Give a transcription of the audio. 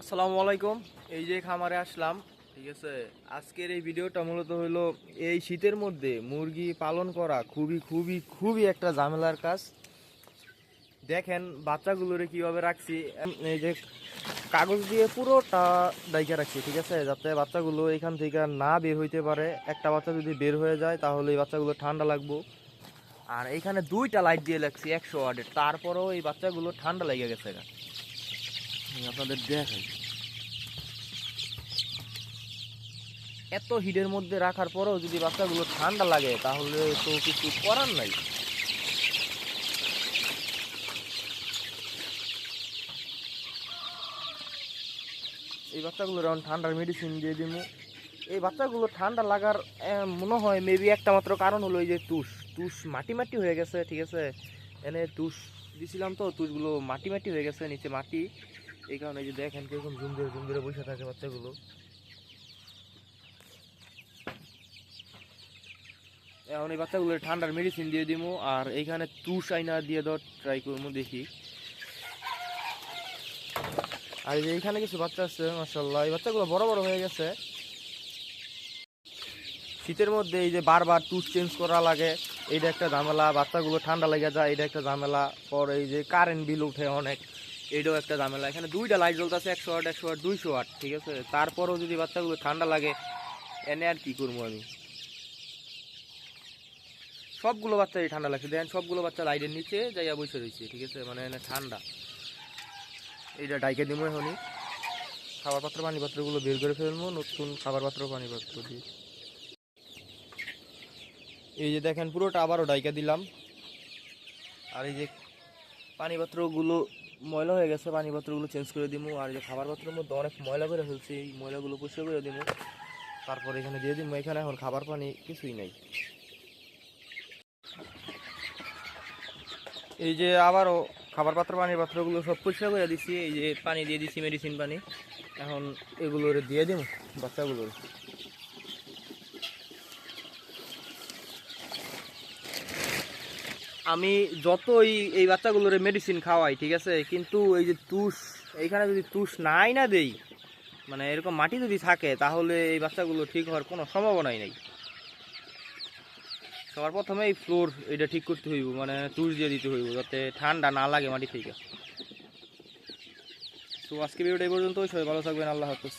আসসালামু আলাইকুম। এই যে খামারে আসলাম, ঠিক আছে? আজকের এই ভিডিওটা মূলত হলো এই শীতের মধ্যে মুরগি পালন করা খুবই খুবই খুবই একটা ঝামেলার কাজ। দেখেন, বাচ্চাগুলোরে কীভাবে রাখছি। এই যে কাগজ দিয়ে পুরোটা ডাইকা রাখছি, ঠিক আছে? যাতে বাচ্চাগুলো এখান থেকে না বের হইতে পারে। একটা বাচ্চা যদি বের হয়ে যায়, তাহলে এই বাচ্চাগুলো ঠান্ডা লাগবো। আর এখানে দুইটা লাইট দিয়ে লাগছি, একশো ওয়ার্ডের। তারপরেও এই বাচ্চাগুলো ঠান্ডা লেগে গেছে। আপনাদের দেখাই। এত হিটের মধ্যে রাখার পরেও যদি বাচ্চাগুলো ঠান্ডা লাগে, তাহলে তো কিছু করার নাই। এই বাচ্চাগুলোর এখন ঠান্ডার মেডিসিন দিয়ে দিব। এই বাচ্চাগুলো ঠান্ডা লাগার মনে হয় মেবি একটা মাত্র কারণ হলো এই যে তুষ। তুষ মাটি মাটি হয়ে গেছে, ঠিক আছে? এনে তুষ দিছিলাম তো, তুষগুলো মাটি মাটি হয়ে গেছে, নিচে মাটি। এই কারণে যে দেখেন কীরকম ঝুম ধরে ঝুম ধরে বসে থাকে বাচ্চাগুলো। এখন এই বাচ্চাগুলো ঠান্ডার মেডিসিন দিয়ে দিব আর এইখানে তুষ আইনা দিয়ে দেওয়ার ট্রাই করব দেখি। আর এইখানে কিছু বাচ্চা আছে মাসাল্লাহ এই বাচ্চাগুলো বড় বড় হয়ে গেছে। শীতের মধ্যে এই যে বারবার টুস চেঞ্জ করা লাগে, এইটা একটা ঝামেলা। বাচ্চাগুলো ঠান্ডা লেগে যায় এটা একটা ঝামেলা। পর এই যে কারেন্ট বিল উঠে অনেক। এইটাও একটা ঝামেলা। এখানে দুইটা লাইট জ্বলতেছে, একশো আট একশো আট, দুইশো আট, ঠিক আছে? তারপরেও যদি বাচ্চাগুলো ঠান্ডা লাগে, এনে আর কি করব আমি? সবগুলো বাচ্চাই ঠান্ডা লাগছে। দেখেন, সবগুলো বাচ্চা লাইটের নিচে যাইয়া বসে রয়েছে ঠিক আছে? মানে এনে ঠান্ডা। এইটা ডাইকে দিব এখনই। খাবার পাত্র পানি পাত্রগুলো বের করে ফেলব, নতুন খাবার পাত্র পানি পাত্র দিয়ে। এই যে দেখেন, পুরোটা আবারও ডাইকা দিলাম। আর এই যে পানি পাত্রগুলো ময়লা হয়ে গেছে পানি পাত্রগুলো চেঞ্জ করে দিব আর যে খাবার পাত্রের মধ্যে অনেক ময়লা করে ফেলছি এই ময়লাগুলো পরিষ্কার করে দিব তারপর এখানে দিয়ে দিব এখানে এখন খাবার পানি কিছুই নাই। এই যে আবারও খাবার পাত্র পানির পাত্রগুলো সব পরিষ্কার করে দিছি, এই যে পানি দিয়ে দিছি মেডিসিন পানি। এখন এগুলো দিয়ে দিব বাচ্চাগুলোর। আমি যতই এই বাচ্চাগুলোর মেডিসিন খাওয়াই, ঠিক আছে? কিন্তু এই যে তুষ, এইখানে যদি তুষ নাই না দেই মানে এরকম মাটি যদি থাকে, তাহলে এই বাচ্চাগুলো ঠিক হওয়ার কোনো সম্ভাবনাই নেই। সবার প্রথমে এই ফ্লোর এটা ঠিক করতে হইব মানে তুষ দিয়ে দিতে হইব, যাতে ঠান্ডা না লাগে মাটি থেকে। তো আজকে ভিডিওটা এই পর্যন্ত সবাই ভালো থাকবেন, আল্লাহ হাফেজ।